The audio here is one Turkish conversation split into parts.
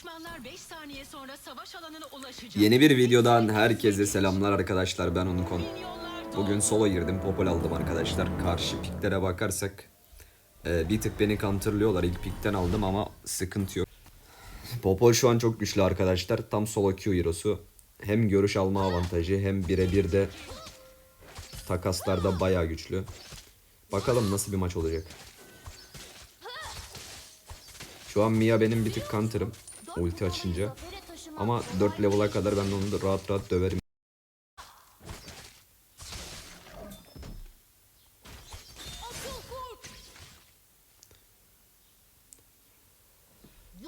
Düşmanlar 5 saniye sonra savaş alanına ulaşacak. Yeni bir videodan herkese selamlar arkadaşlar ben. Milyonlar Bugün solo girdim popol aldım arkadaşlar. Karşı piklere bakarsak e, bir tık beni counterlıyorlar. İlk pikten aldım ama sıkıntı yok. Popol şu an çok güçlü arkadaşlar. Tam solo Q hero'su. Hem görüş alma avantajı hem birebir de takaslarda bayağı güçlü. Bakalım nasıl bir maç olacak. Şu an Mia benim bir tık counter'ım. Ulti açınca. Ama 4 level'a kadar ben onu da rahat rahat döverim.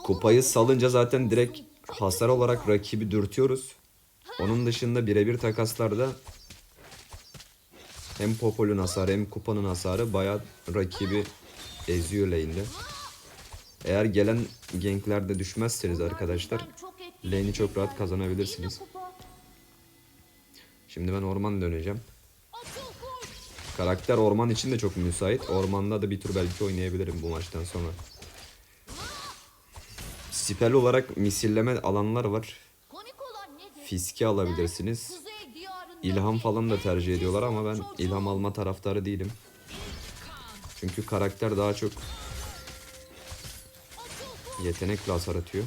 Kupayı salınca zaten direkt hasar olarak rakibi dürtüyoruz. Onun dışında birebir takaslarda hem Popol'ün hasarı hem kupanın hasarı bayağı rakibi eziyor lane'de. Eğer gelen ganklerde düşmezseniz arkadaşlar lane'i çok rahat kazanabilirsiniz. Şimdi ben orman döneceğim. Karakter orman için de çok müsait. Ormanda da bir tur belki oynayabilirim bu maçtan sonra. Spell olarak misilleme alanlar var. Fiske alabilirsiniz. İlham falan da tercih ediyorlar ama ben ilham alma taraftarı değilim. Çünkü karakter daha çok yetenekle hasar atıyor.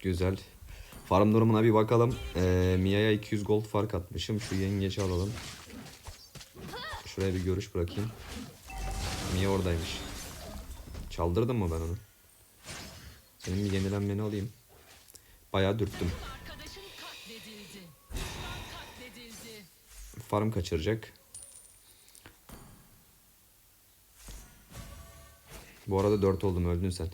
Güzel. Farm durumuna bir bakalım. Ee, Mia'ya 200 gold fark atmışım. Şu yengeci alalım. Şuraya bir görüş bırakayım. Mia oradaymış. Çaldırdım mı ben onu? Senin bir yenilenmeni alayım. Bayağı dürttüm. Farm kaçıracak. Bu arada 4 oldum öldün sen.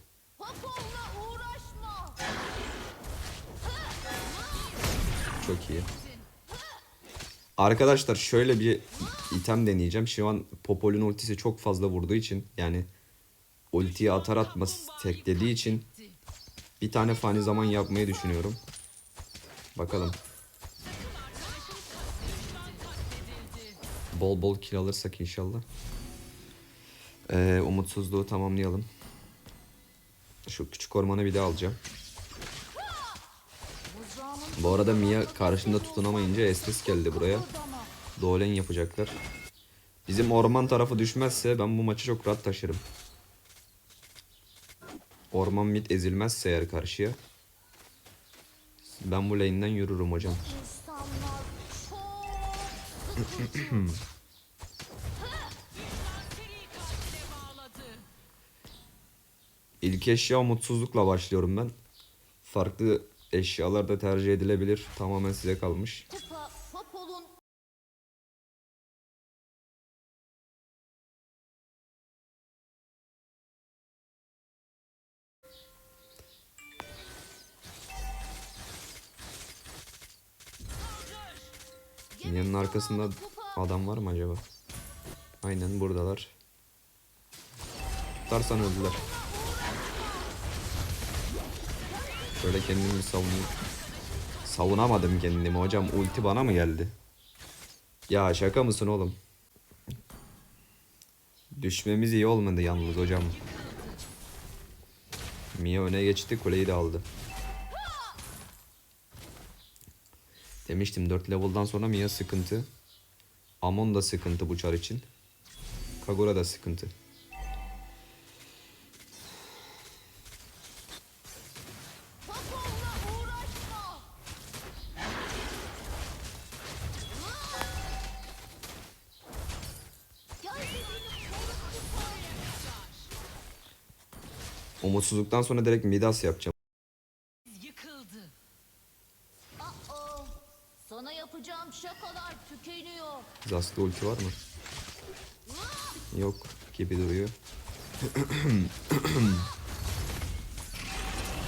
Çok iyi. Arkadaşlar şöyle bir item deneyeceğim. Şu an Popol'ün ultisi çok fazla vurduğu için yani ultiyi atar atmaz teklediği için bir tane fani zaman yapmayı düşünüyorum. Bakalım. Bol bol kill alırsak inşallah. Ee, umutsuzluğu tamamlayalım. Şu küçük ormanı bir daha alacağım. Bu arada Mia karşında tutunamayınca Estes geldi buraya. Dolen yapacaklar. Bizim orman tarafı düşmezse ben bu maçı çok rahat taşırım. Orman mid ezilmezse eğer karşıya. Ben bu lane'den yürürüm hocam. İlk eşya mutsuzlukla başlıyorum ben. Farklı eşyalar da tercih edilebilir. Tamamen size kalmış. Mia'nın arkasında adam var mı acaba? Aynen buradalar. Tutarsan öldüler. Şöyle kendimi savunayım. Savunamadım kendimi hocam. Ulti bana mı geldi? Ya şaka mısın oğlum? Düşmemiz iyi olmadı yalnız hocam. Mia öne geçti kuleyi de aldı. Demiştim 4 level'dan sonra Mia sıkıntı. Amon da sıkıntı bu çar için. Kagura da sıkıntı. Umutsuzluktan sonra direkt Midas yapacağım. Yıkıldı. Aa, sana yapacağım şakalar tükeniyor. Zast'ta ulti var mı? Yok gibi duruyor.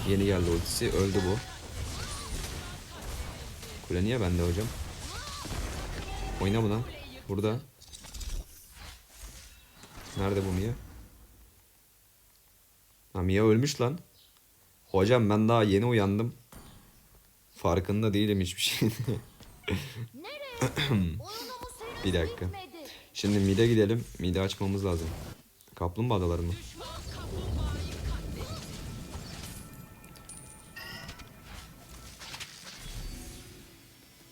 Yeni geldi ultisi. Öldü bu. Kule niye bende hocam? Oyna buna. Burada. Nerede bu Mia? Ha Mia ölmüş lan. Hocam ben daha yeni uyandım. Farkında değilim hiçbir şey. Bir dakika. Şimdi mide gidelim. Mide açmamız lazım. Kaplumbağa adaları mı?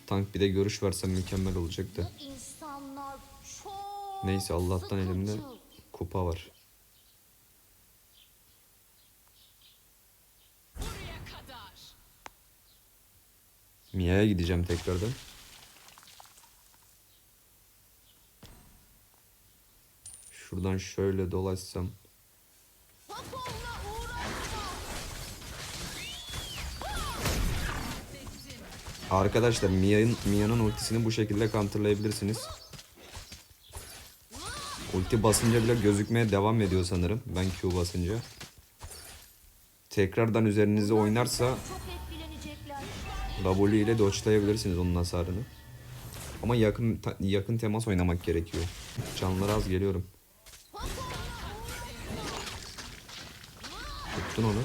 Tank bir de görüş verse mükemmel olacak da. Bu insanlar çok Neyse Allah'tan elimde kupa var. Mia'ya gideceğim tekrardan. Şuradan şöyle dolaşsam. Arkadaşlar Mia'nın Mia'nın ultisini bu şekilde counterlayabilirsiniz. Ulti basınca bile gözükmeye devam ediyor sanırım. Ben Q basınca. Tekrardan üzerinize oynarsa. W ile dodge'layabilirsiniz onun hasarını. Ama yakın yakın temas oynamak gerekiyor. Canları az geliyorum. Tuttun onu.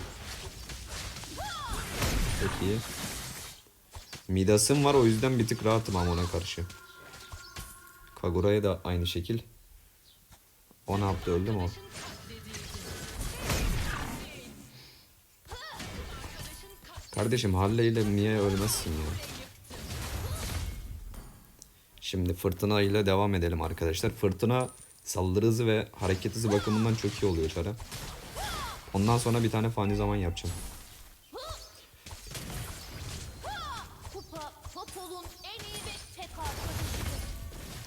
Çok iyi. Midas'ım var o yüzden bir tık rahatım ama ona karşı. Kagura'ya da aynı şekil. O ne yaptı öldü mü o? Kardeşim Halle ile Mia ölmezsin ya. Şimdi fırtına ile devam edelim arkadaşlar. Fırtına saldırı hızı ve hareket hızı bakımından çok iyi oluyor çara. Ondan sonra bir tane fani zaman yapacağım.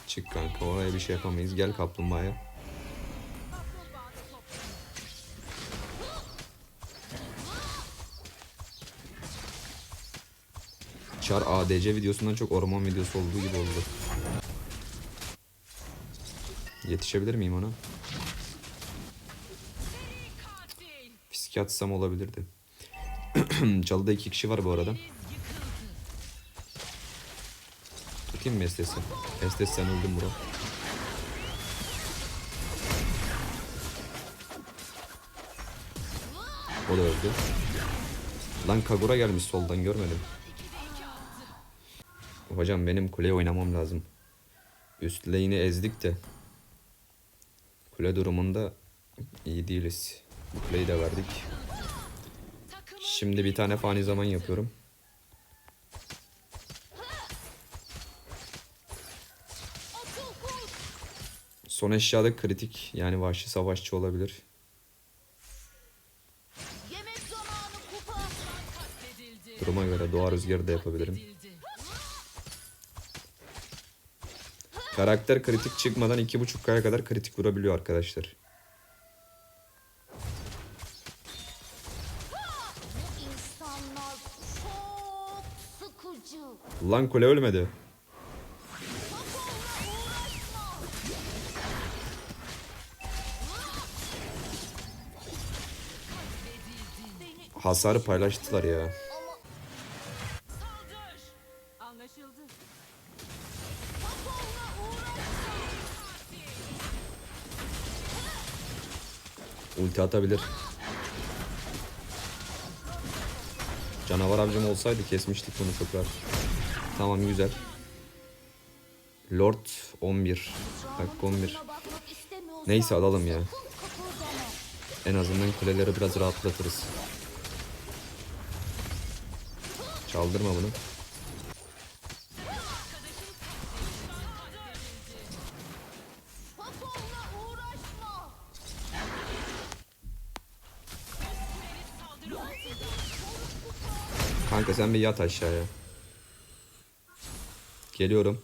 Çık kanka oraya bir şey yapamayız. Gel kaplumbağaya. Çar ADC videosundan çok orman videosu olduğu gibi oldu. Yetişebilir miyim ona? Fiske olabilirdi. Çalıda iki kişi var bu arada. Tutayım mı Estes'i? Estes sen öldün bro. O da öldü. Lan Kagura gelmiş soldan görmedim. Hocam benim kuleye oynamam lazım. Üst lane'i ezdik de. Kule durumunda iyi değiliz. Bu kuleyi de verdik. Şimdi bir tane fani zaman yapıyorum. Son eşyada kritik yani vahşi savaşçı olabilir. Duruma göre doğa rüzgarı da yapabilirim. Karakter kritik çıkmadan 2.5K'ya kadar kritik vurabiliyor arkadaşlar. Lan kule ölmedi. Hasarı paylaştılar ya. Ulti atabilir. Canavar avcım olsaydı kesmiştik bunu çok. Tamam güzel. Lord 11. Dakika 11. Tadına bakmak istemiyorsan Neyse alalım ya. En azından kuleleri biraz rahatlatırız. Çaldırma bunu. Kanka sen bir yat aşağıya. Geliyorum.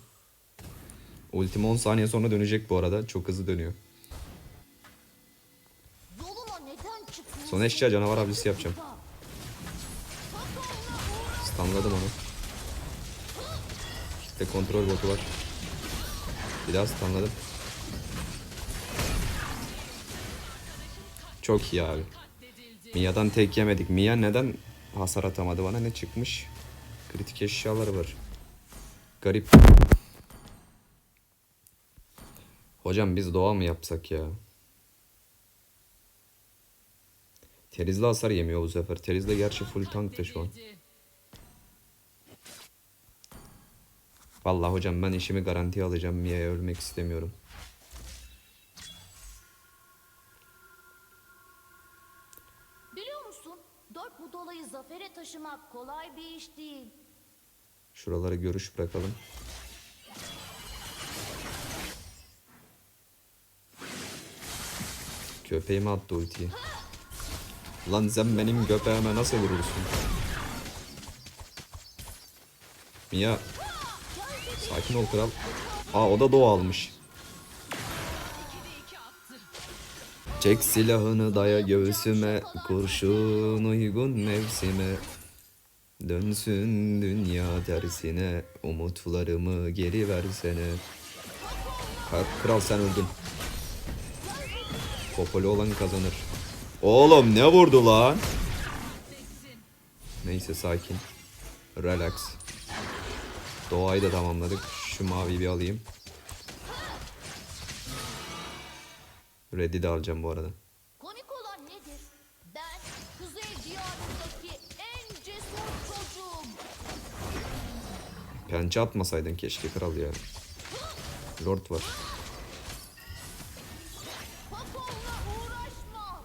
Ultim 10 saniye sonra dönecek bu arada. Çok hızlı dönüyor. Son eşya canavar avcısı yapacağım. Stunladım onu. İşte kontrol botu var. Bir daha stunladım. Çok iyi abi. Mia'dan tek yemedik. Mia neden hasar atamadı bana? Ne çıkmış? Kritik eşyalar var. Garip. Hocam biz doğa mı yapsak ya? Terizli hasar yemiyor bu sefer. Terizli gerçi full tank da şu an. Vallahi hocam ben işimi garantiye alacağım. Mia'ya ölmek istemiyorum. Taşımak kolay bir iş değil. Şuralara görüş bırakalım. Köpeğime attı ultiyi. Lan sen benim köpeğime nasıl vurursun? Mia. Sakin ol kral. Aa o da doğa almış. Çek silahını daya göğsüme Kurşun uygun mevsime. Dönsün dünya tersine Umutlarımı geri versene. Kral sen öldün. Popoli olan kazanır. Oğlum ne vurdu lan? Neyse sakin. Relax. Doğayı da tamamladık. Şu maviyi bir alayım Red'i de alacağım bu arada Komik olan nedir? Ben Kuzey Diyarı'ndaki en cesur çocuğum. Pençe atmasaydın keşke kral ya. Lord var. Paponla uğraşma.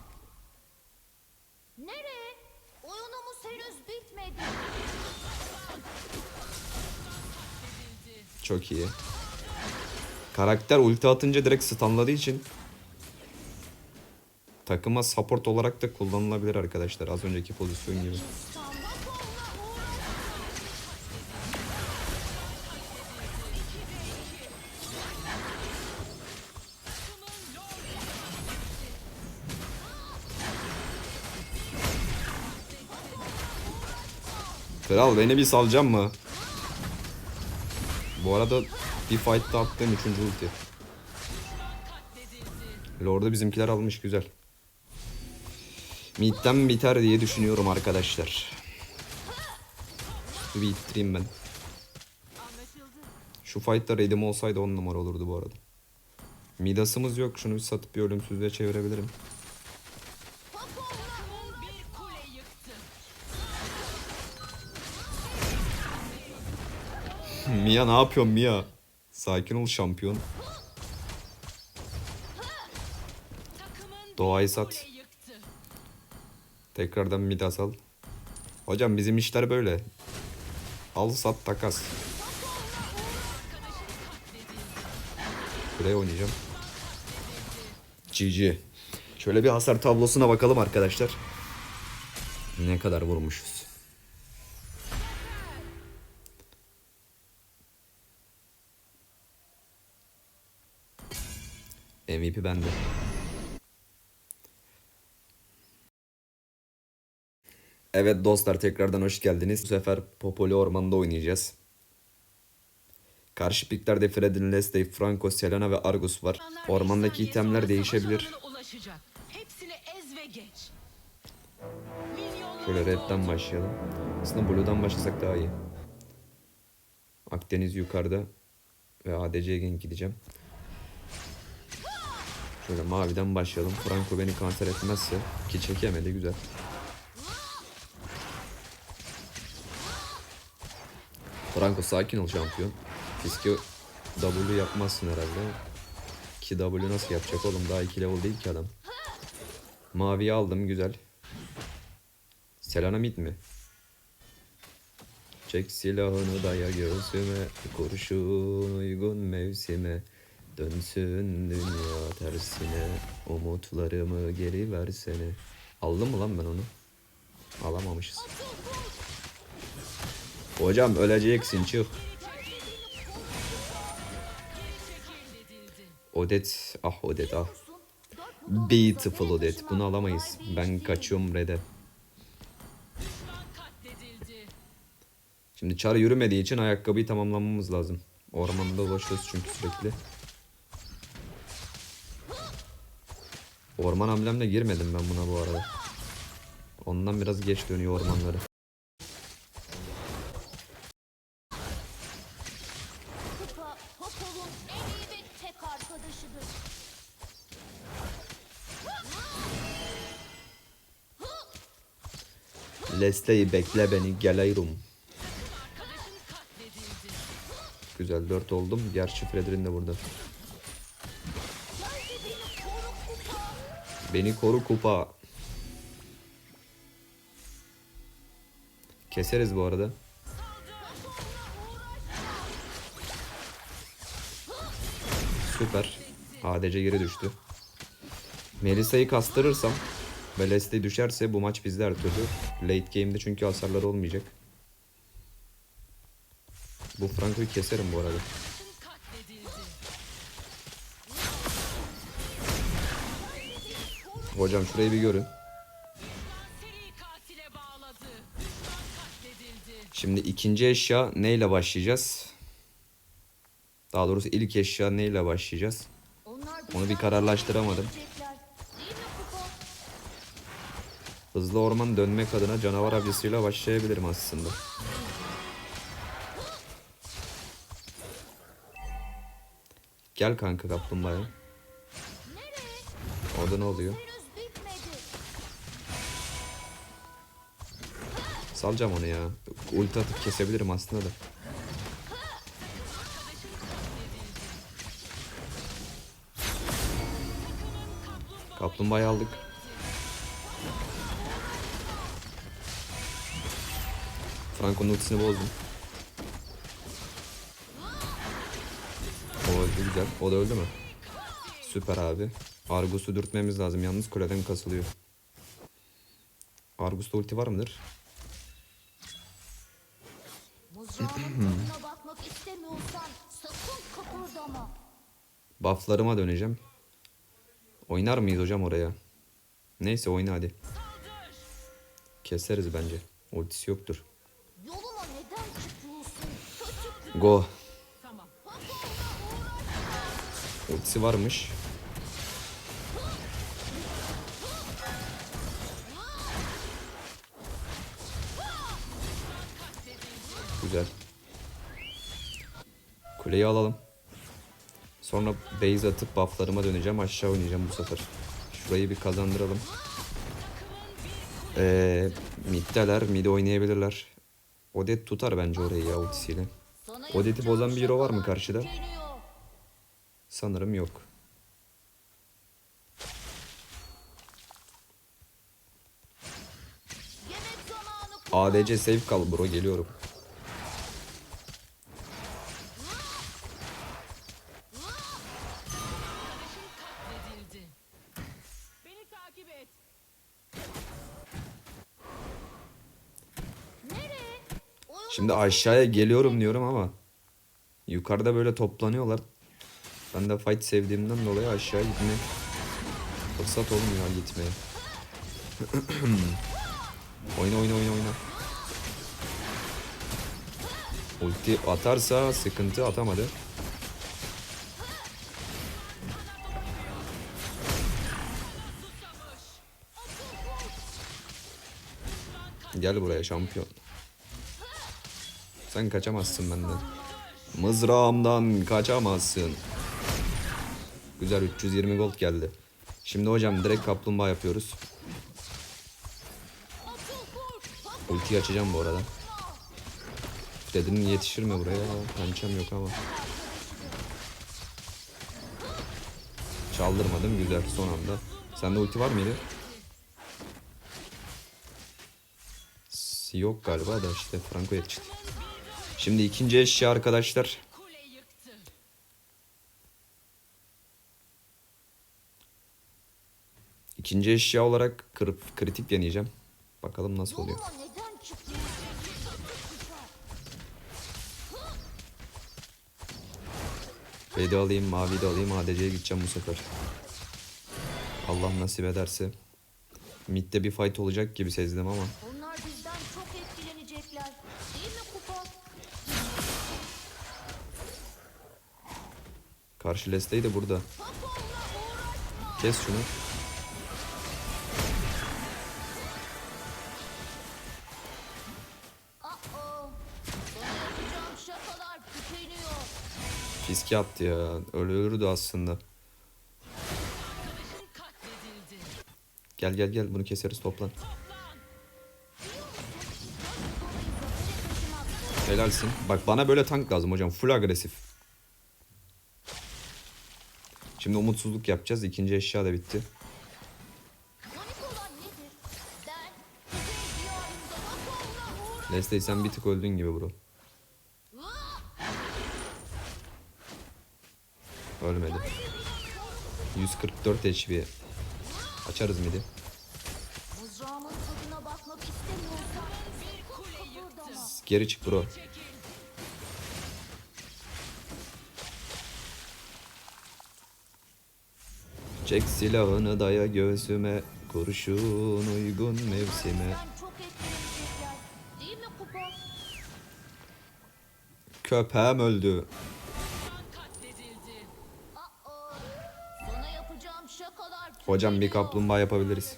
Nereye? Oyunumuz henüz bitmedi. Çok iyi. Karakter ulti atınca direkt stunladığı için takıma support olarak da kullanılabilir arkadaşlar. Az önceki pozisyon gibi. Kral beni bir salacak mı? Bu arada bir fight'ta attığım üçüncü ulti. Lord'u bizimkiler almış güzel. Mid'den biter diye düşünüyorum arkadaşlar. Bir ittireyim ben. Şu fight'ta redim olsaydı 10 numara olurdu bu arada. Midas'ımız yok. Şunu bir satıp bir ölümsüzlüğe çevirebilirim. Mia ne yapıyorsun Mia? Sakin ol şampiyon. Doğayı sat. Tekrardan Midas al. Hocam bizim işler böyle. Al sat takas. Buraya oynayacağım. GG. Şöyle bir hasar tablosuna bakalım arkadaşlar. Ne kadar vurmuşuz. MVP bende. Evet dostlar tekrardan hoş geldiniz. Bu sefer Popoli Orman'da oynayacağız. Karşı piklerde Fred'in Leslie, Franco, Selena ve Argus var. Ormandaki itemler değişebilir. Şöyle Red'den başlayalım. Aslında Blue'dan başlasak daha iyi. Akdeniz yukarıda ve ADC'ye gideceğim. Şöyle maviden başlayalım. Franco beni kanser etmezse ki çekemedi güzel. Franco sakin ol şampiyon. Fiske W yapmazsın herhalde. Ki W nasıl yapacak oğlum daha 2 level değil ki adam. Maviyi aldım güzel. Selena mi? Çek silahını daya göğsüme Kurşun uygun mevsime Dönsün dünya tersine Umutlarımı geri versene Aldım mı lan ben onu? Alamamışız Hocam öleceksin çık Odet ah Odet ah Beautiful Odet bunu alamayız Ben kaçıyorum Red'e. Şimdi çar yürümediği için ayakkabıyı tamamlamamız lazım. Ormanda dolaşıyoruz çünkü sürekli. Orman amblemle girmedim ben buna bu arada. Ondan biraz geç dönüyor ormanları. Leslie'yi bekle beni katledildi. Güzel 4 oldum. Gerçi Fredrin de burada. Beni koru kupa. Keseriz bu arada. Süper. ADC geri düştü. Melisa'yı kastırırsam ve Leslie düşerse bu maç bizde her türlü. Late game'de çünkü hasarları olmayacak. Bu Franco'yu keserim bu arada. Hocam şurayı bir görün. Şimdi ikinci eşya neyle başlayacağız? Daha doğrusu ilk eşya neyle başlayacağız? Onu bir kararlaştıramadım. Hızlı orman dönmek adına canavar avcısıyla başlayabilirim aslında. Gel kanka kaplumbağaya. Nereye? Orada ne oluyor? Salacağım onu ya. Ulti atıp kesebilirim aslında da. Kaplumbağayı aldık. Franco'nun ultisini bozdum. O öldü güzel. O da öldü mü? Süper abi. Argus'u dürtmemiz lazım. Yalnız kuleden kasılıyor. Argus'ta ulti var mıdır? Kıpırdama. Bufflarıma döneceğim. Oynar mıyız hocam oraya? Neyse oyna hadi. Keseriz bence. Ultisi yoktur. Go. Ultisi varmış. Güzel. Kuleyi alalım. Sonra base atıp bufflarıma döneceğim. Aşağı oynayacağım bu sefer. Şurayı bir kazandıralım. Ee, middeler. Mid oynayabilirler. Odet tutar bence orayı ya ultisiyle. Sana Odet'i bozan bir hero var mı karşıda? Sanırım yok. ADC safe kal bro geliyorum. Şimdi aşağıya geliyorum diyorum ama yukarıda böyle toplanıyorlar. Ben de fight sevdiğimden dolayı aşağı gitmek fırsat olmuyor gitmeye. oyna oyna oyna oyna. Ulti atarsa sıkıntı atamadı. Gel buraya şampiyon. Sen kaçamazsın benden. Mızrağımdan kaçamazsın. Güzel 320 gold geldi. Şimdi hocam direkt kaplumbağa yapıyoruz. Ulti açacağım bu arada. Dedim yetişir mi buraya? Pençem yok ama. Çaldırmadım güzel son anda. Sende ulti var mıydı? Yok galiba da işte Franco yetişti. Şimdi ikinci eşya arkadaşlar. İkinci eşya olarak kritik deneyeceğim. Bakalım nasıl oluyor. B'de alayım, mavi de alayım. ADC'ye gideceğim bu sefer. Allah nasip ederse. Mid'de bir fight olacak gibi sezdim ama. Karşı Leslie de burada. Kes şunu. Fiske attı ya. Öyle ölürdü aslında. Gel gel gel bunu keseriz toplan. Helalsin. Bak bana böyle tank lazım hocam. Full agresif. Şimdi umutsuzluk yapacağız. İkinci eşya da bitti. Leslie sen bir tık öldün gibi bro. Ölmedi. 144 HP. Açarız midi. Geri çık bro. Çek silahını daya göğsüme. Kurşun uygun mevsime. Köpeğim öldü. Hocam bir kaplumbağa yapabiliriz.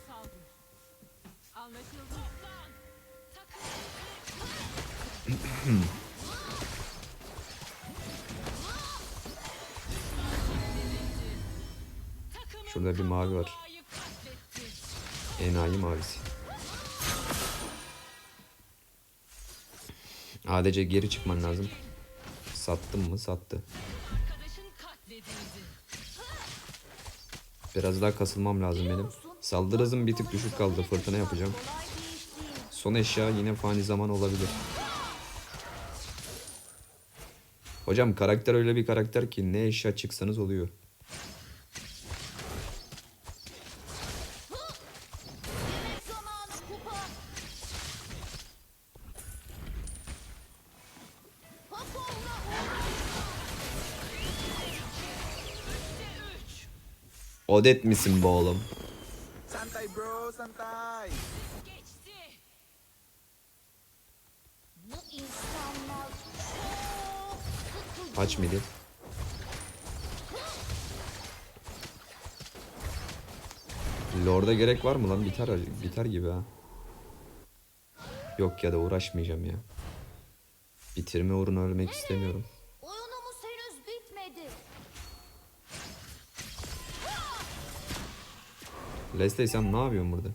Şurada bir mavi var. Enayi mavisi. ADC geri çıkman lazım. Sattım mı? Sattı. Biraz daha kasılmam lazım benim. Saldırı hızım bir tık düşük kaldı. Fırtına yapacağım. Son eşya yine fani zaman olabilir. Hocam karakter öyle bir karakter ki ne eşya çıksanız oluyor. Odet misin bu oğlum? Santai bro, santai. Geçti. Bu insanlar çok sıkıcı. Lord'a gerek var mı lan? Biter, biter gibi ha. Yok ya da uğraşmayacağım ya. Bitirme uğruna ölmek istemiyorum. Leslie sen ne yapıyorsun burada?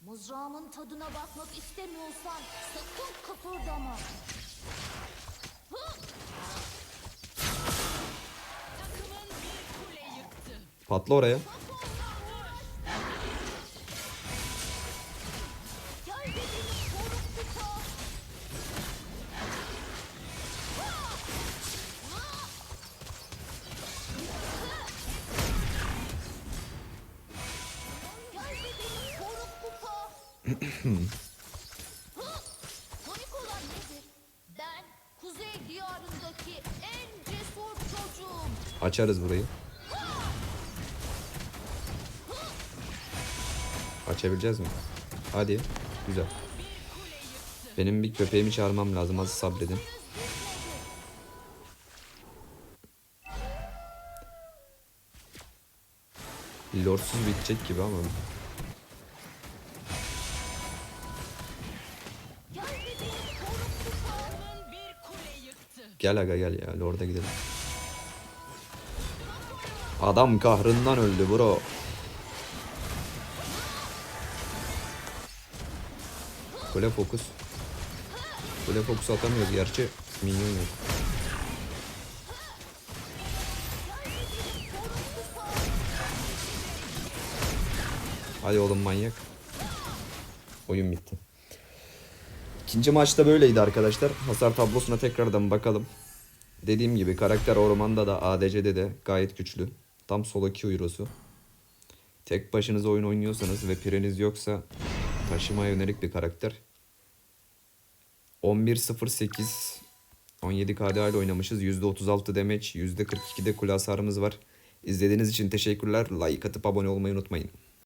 Mızrağımın tadına bakmak istemiyorsan sakın kıpırdama. Patla oraya. Panik olan nedir? Ben Kuzey diyarındaki en cesur çocuğum. Açarız burayı. Açabileceğiz mi? Hadi. Güzel. Benim bir köpeğimi çağırmam lazım. Az sabredin. Lordsuz bitecek gibi ama. Gel aga gel ya. Lord'a gidelim. Adam kahrından öldü bro. Kule fokus. Kule fokus atamıyoruz gerçi. Minyon yok. Hadi oğlum manyak. Oyun bitti. İkinci maçta böyleydi arkadaşlar. Hasar tablosuna tekrardan bakalım. Dediğim gibi karakter ormanda da ADC'de de gayet güçlü. Tam solo Q hero'su. Tek başınıza oyun oynuyorsanız ve pireniz yoksa taşımaya yönelik bir karakter. 11.08 17 KDA ile oynamışız. %36 damage, %42'de kule hasarımız var. İzlediğiniz için teşekkürler. Like atıp abone olmayı unutmayın.